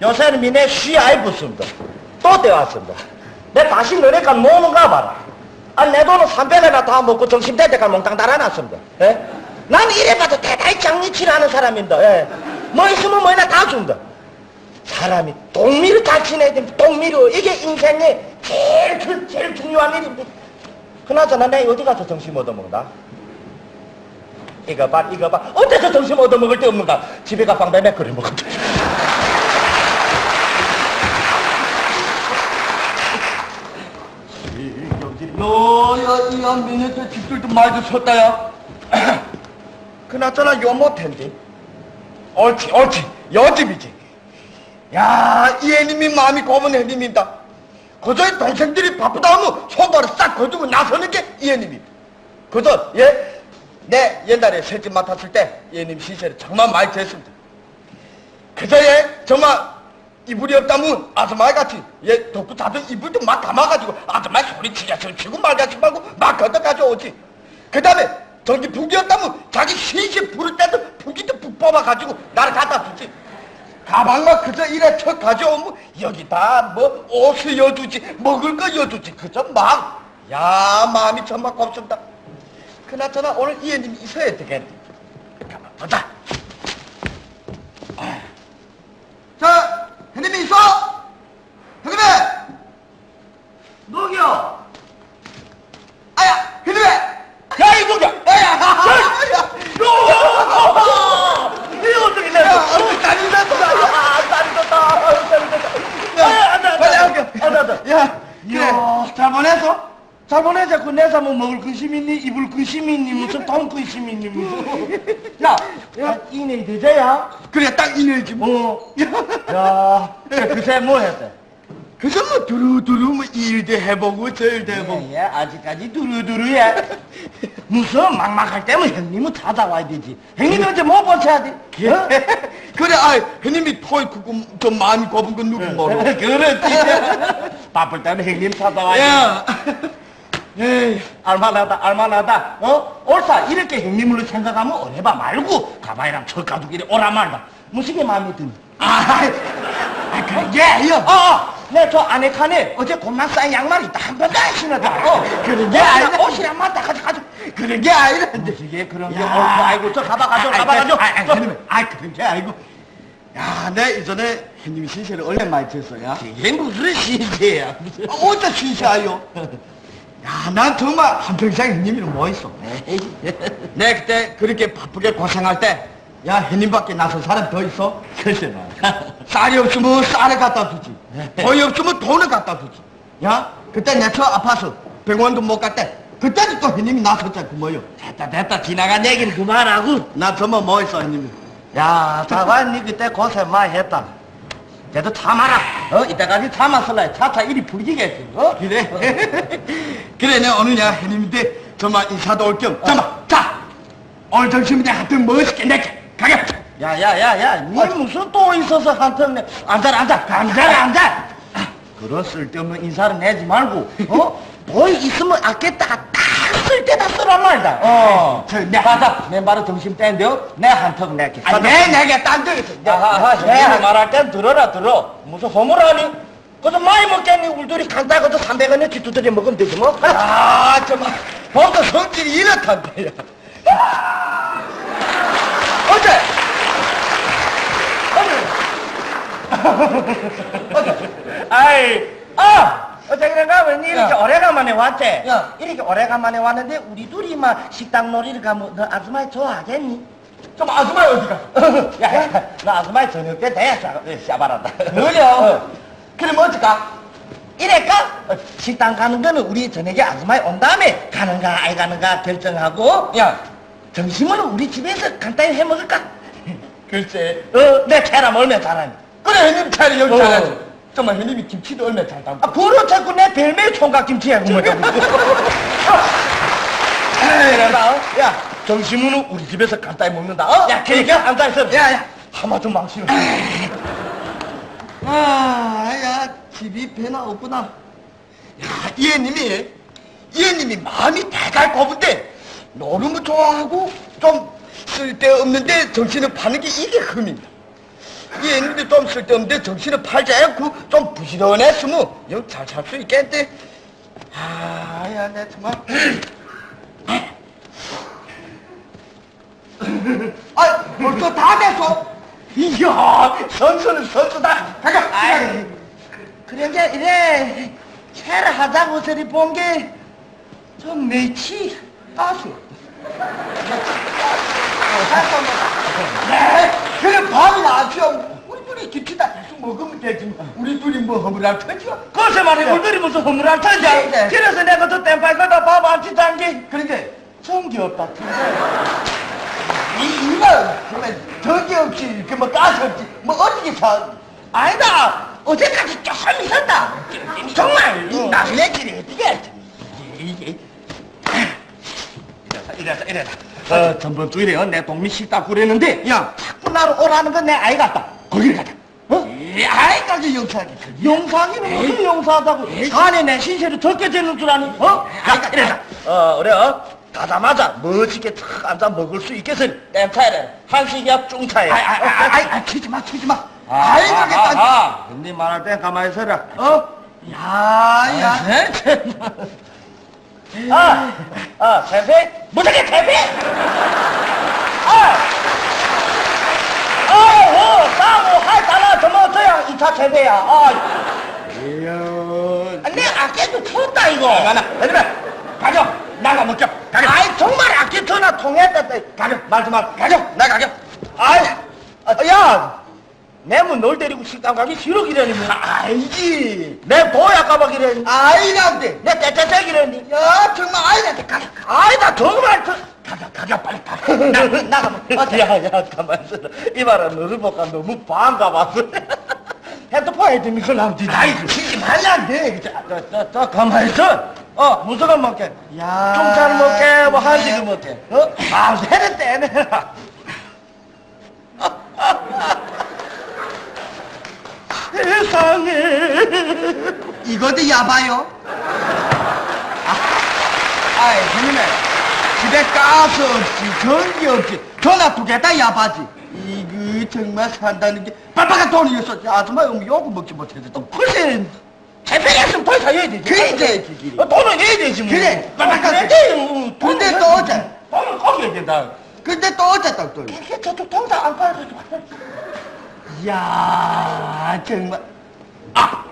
요새는 미네 쉬아이 붙습니다. 또 때왔습니다. 내 다시 너네가 노는가 봐라. 아, 내 돈은 300원이나 다 먹고 정신 될 때까지 몽땅 달아놨습니다. 예? 나는 이래봐도 대단히 장리치라는 사람인데, 예. 뭐 있으면 뭐나 다 준다. 사람이 동미를 잘 지내야 됩니다. 동미를. 이게 인생의 제일, 그- 제일 중요한 일입니다. 그나저나 내 어디 가서 정신 얻어먹나? 이거 봐, 이거 봐. 어디서 점심 얻어먹을 데 없는가? 집에 가 빵배매 끓여 먹었다. 여기 너야 이 안민에서 집들도 많이 섰다 야. 그나저나 요 못텐데. 옳지 옳지 요 집이지. 야, 이 애님이 마음이 곱은 애님이다. 그저 동생들이 바쁘다 하면 손발을 싹 거두고 나서는 게 이 애님이. 그저 예, 내 옛날에 새집 맡았을 때 얘님 시세를 정말 많이 쟀습니다. 그저에 정말 이불이 없다면 아줌마 같이 얘 덮고 자던 이불도 막 담아가지고 아줌마 소리치냐 소리치고 말같이 말고 막 걷어가지고 오지. 그 다음에 전기 북이었다면 자기 시시 부를 때도 북이도 북 뽑아가지고 나를 갖다 주지. 가방만 그저 이래 척 가져오면 여기다 뭐 옷을 여두지 먹을 거 여두지 그저 막 야 마음이 정말 곱습니다. 그나저나 오늘 이해님이 있어야 되겠네. 가만 보자. 아. 자, 형님이 있어? 형님이! 누구요? 아야, 형님이! 야, 이 누구야? 아야, 아야! 이거 어떻게 내? 딸이 났다. 딸이 났다. 딸이 났다. 야, 안 돼, 안 돼. 안 돼, 안 돼. 야, 그래. 잘 보내서? 잘 보내자. 그 내사 뭐 먹을 근심 있니? 입을 근심 있니? 무슨 돈 근심 있니? 무슨. 야, 야, 이내 되자야? 그래, 딱 이내지 뭐. 야, 그새 뭐 했대? 그새 뭐 두루두루 뭐 일도 해보고 저일도 해보고. 예, 아직까지 두루두루야. 무슨 막막할 때면 형님은 찾아와야 되지. 형님이 언제 못 보셔야 돼? 어? 그래, 아, 형님이 토이 크고 좀 마음이 곱은 건 누구 모르? 그렇지. 바쁠 때는 형님 찾아와야 야, 에이, 알만하다, 알만하다. 어? 옳다. 이렇게 형님으로 생각하면 어해봐 말고 저 가족끼리 오라 말다. 무슨 게 마음에 드니? 아, 아, 그게, 요. 어, 어. 내저 안에 칸에 어제 곱만 싼 양말 있다. 한 번도 안 신었다. 어. 그런 게 아니라- 옷이랑 맞다. 가져, 가져. 그런 게 아니란데. 이게 그런 게 야. 옳고. 아이고, 저 가봐, 가져, 가봐, 가져. 아, 아, 저. 형님, 아, 그런 게 아니고. 야, 내 이전에 형님이 신세를 얼마 많이 쳤어요. 이게 무슨 시세야. 아, 어디다 신세하요? 야, 난 정말 한평생 형님이랑 뭐 있어. 내 그때 그렇게 바쁘게 고생할 때, 야, 형님밖에 나선 사람 더 있어? 글쎄 말이야. 쌀이 없으면 쌀을 갖다 주지. 돈이 없으면 돈을 갖다 주지. 야, 그때 내처 아파서 병원도 못 갔대. 그때도 또 형님이 나섰잖아, 그 뭐요. 됐다, 됐다. 지나간 얘기는 그만하고. 나 정말 뭐 있어, 형님이. 야, 자관 니 그때 고생 많이 했다. 그래도 참아라. 어, 이때까지 참았을라. 차차 일이 풀리겠지. 어? 그래. 그래, 내가 오늘야 형님인데 정말 인사도 올 겸. 잠깐만, 자! 오늘 점심에 하여튼 멋있게 내게 가게. 야, 야, 야, 야. 니 무슨 또 있어서 내. 앉아라, 앉아. 앉아라, 앉아. 그런 쓸데없는 인사를 내지 말고, 어? 돈 있으면 쓸 때다 쓰란 말이다. 어. 저, 내 가자. 내 말은 점심 때인데요. 내 한턱 낼게. 아, 내, 내게 딴 적이 있어. 야하하, 형님이 말할 땐 들어라, 들어. 무슨 허물하니? 그저 많이 먹겠니? 울들이 간다, 그저 300원에 두드려 먹으면 되지 뭐. 아, 정말. 벌써 성질이 이렇단데. 야. 어제! 아이, 아! 왜니 이렇게 야. 오래간만에 왔지? 야. 이렇게 오래간만에 왔는데 우리 둘이 막 식당 놀이를 가면 너 아줌마 좋아하겠니? 좀 아줌마 어디가? 야, 야, 나 아줌마 저녁 때 돼야 샤바란다. 그래요? 그럼 어떡까? 이래까? 어, 식당 가는 거는 우리 저녁에 아줌마 온 다음에 가는가 안 가는가 결정하고 야, 점심은 우리 집에서 간단히 해 먹을까? 글쎄. 어, 내 계란 얼마나 잘하니? 그래, 형님 차례 여기 어. 잘하지. 정말 형님이 김치도 얼마나 잘 담고. 아, 그러 자꾸 내 별명이 총각김치야, 어. 그거. 그래다, 어? 야, 점심은 우리 집에서 간단히 먹는다, 어? 야, 그러니까 앉아있어. 야, 야. 하마 좀 망치는. 아, 야, 집이 배나 없구나. 야, 이해님이, 이해님이 마음이 대갈 거분데, 노름을 좋아하고, 좀 쓸데없는데 정신을 파는 게 이게 흠입니다. 이 애님들 좀 쓸데없는데 정신을 팔지 않고 좀 부지런했으면 영잘 살 수 있겠는데. 아, 야, 내 정말. 아, 벌써 다 됐어. 이야, 선수는 선수다. 가자. 아이, 그런 게 이래 채를 하자고 저리 본게좀 매치 따수. 네, 그래 밥이나 안 펴. 우리 둘이 김치다 대충 먹으면 되지. 우리 둘이 뭐 허물할 터지요? 글쎄 말이야, 우리들이 무슨 허물할 터지. 네, 네. 그래서 내가 저 땜빨거다 밥안 치자는 게 그러게 정기 없다. 이 이거 그러면 저기 없이 이렇게 뭐 가스 없지 뭐 어떻게 사? 아니다. 어제까지 좀 했다. 정말. 이 남의 길이 어떻게. 이게 이래다 이래다 어 전번 주일에 내 동미 식당 꾸렸는데 야, 자꾸 나로 오라는 건 내 아이 같다 거기를 가자 어? 이 아이까지 용서하기. 용사기는 무슨 용사하다고 자네 내 신세를 적게 지는 줄 아니 어? 자 이래다 어 우리 어 가자마자 멋지게 탁 앉아 먹을 수 있겠으니 땜차이를 한식이야 중차야 아이, 아이, 아이, 아이, 아이, 치지 마, 치지 마. 아이, 가겠다. 아, 근데 말할 때 가만히 있어라 어? 야, 야. 아, 아, 템페? 무작위 템페? 아! 아, 오, 싸고, 하이, 달라, 저뭐, 저야, 이차 템페야. 아, 이야. 아, 내 아껴도 쳤다, 이거. 가나, 얘들아, 가져. 나가 먹자. 가져. 아이, 정말 아껴 전화 통했다. 가져, 말좀 마. 가져, 나 가져. 아이, 아, 야! 내문 널 데리고 식당 가기 싫어, 기라니. 알지. 내 보야 까박이라니. 아이란데. 내 떼떼떼기라니. 야, 정말 아이란데 가자. 아니다 정말 그 가자 가자 빨리 가 나, 나가 뭐 야야 가만 있어 이봐라 너를 보니까 너무 반가웠어 핸드폰 해주면 그걸 하면 되지 아이, 치지 말란데. 자자자 가만 있어 어 무슨 걸 먹게 야. 중차를 먹게 뭐 한식을 먹게 어 마음대로 떼내라 세상에 이것도 야봐요. 아, 아이, 형님네. 집에 가스 없지, 전기 없지, 전화 두 개 다 야바지. 이거 정말 산다는 게 빨빨한 돈이었어. 아줌마 형 요거 먹지 못해서 또. 글쎄 대표였으면 돈 사야 되지 그래, 그래. 어, 돈은 내야 되지 뭐 그래, 빨리 빨리 근데 또 어째? 돈은 거기에 된다 근데 또 어쨌다 또. 이게 저쪽 통장 안 팔아가 야 정말. 아!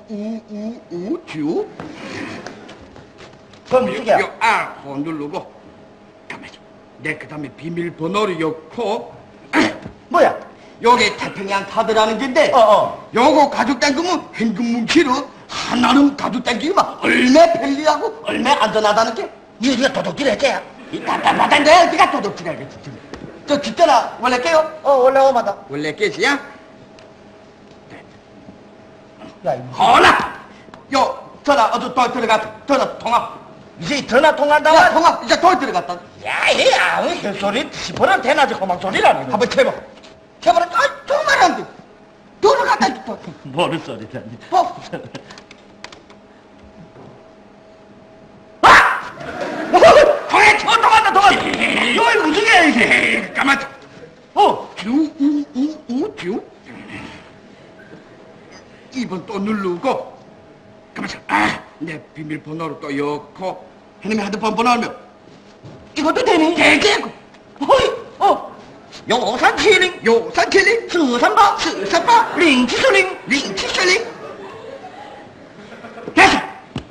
주우우우 주. 그럼 이게 요, 아, 호 누르고. 가만있어. 내 그 다음에 비밀번호를 넣고. 뭐야? 요게 태평양 카드라는 건데. 어어 요거 가죽 당기면 현금 뭉치로 하나는 가죽 당기면 얼마 편리하고 얼마 안전하다는 게 니가 도둑질 했지야? 이 답답하단데 어디가 도둑질하겠지 저 뒷전화 원래 깨요? 어 원래 오마다. 원래 깨지야? 야 이거. 허나! 요 전화 어디 또 들어갔다 전화 통화. 이제 전화 통한다 야 통화. 이제 또 들어갔다. 야이 아무 헛소리 시퍼런 대낮에 고막 소리라니. 한번 쳐봐. 쳐봐라. 아 정말 안돼. 돈을 갖다 줘 뭐를 소리라니. 뭐? 통해 쳐 통한다 통한다 이거 무슨 게 이게 가만 어 주우우우주 이번 또 누르고. 가만있어 아내 비밀번호를 또 넣고 형님이 핸드폰 번호 하면. 이것도 되니? 되게 허이 어. 요산 칠링. 요산 칠링. 스산바. 스사빠 링치슬링. 링치슬링. 됐어.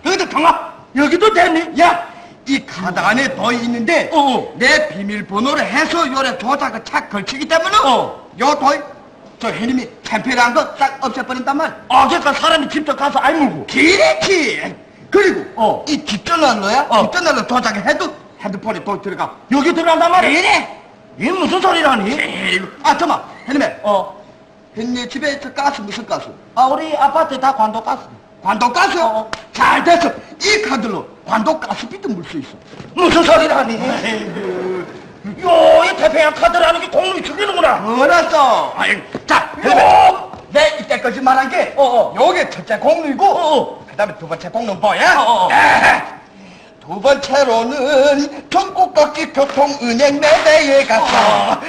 여기도 통화. 여기도 되니? 야 이 카드 안에 더 있는데 어. 내 비밀번호를 해서 요래 조작을 착 걸치기 때문에 어. 요돈저 형님이 템페라한 거 딱 없애버린단 말 아 그러니까 사람이 직접 가서 알물고 기레키 그리고 어. 이 뒷전화로야 어. 뒷전화로 도착을 해도 핸드폰에 돈 들어가 여기 들어간단 말이야 이래 이게 무슨 소리라니? 에이, 아 잠깐만 형님 어. 형님 집에 저 가스 무슨 가스 아 우리 아파트 다 관도 가스 관도가스 어, 어. 잘 됐어 이 카드로 관도 가스비도 물 수 있어 무슨 소리라니? 요, 이 태평양 카드라는 게 공물이 죽이는구나. 알았어 아이, 자 요! 내 이때까지 말한 게 어, 어. 요게 첫째 공루이고 어, 어. 그 다음에 두 번째 공루는 뭐야? 어, 어, 어. 에헤. 두두 번째로는 전국각기 교통은행 매대에 가서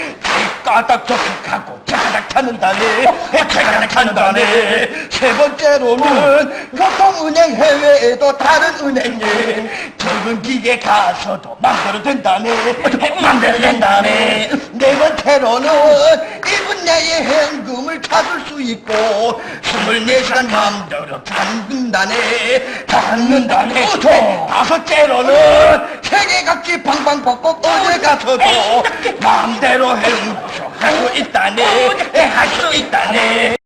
까닥 접촉하고 차 타는다네. 차가닥 타는다네. 세 번째로는 교통은행 해외에도 다른 은행에 적은 기계 가서도 맘대로 된다네. 맘대로 된다네. 네 번째로는 1분 내에 현금을 찾을 수 있고 24시간 맘대로 담근다네. 담는다네. 다섯째로는 세계 각지 방방곡곡 어디 가서도 마음대로 행복 할수 있다네. 할수 있다네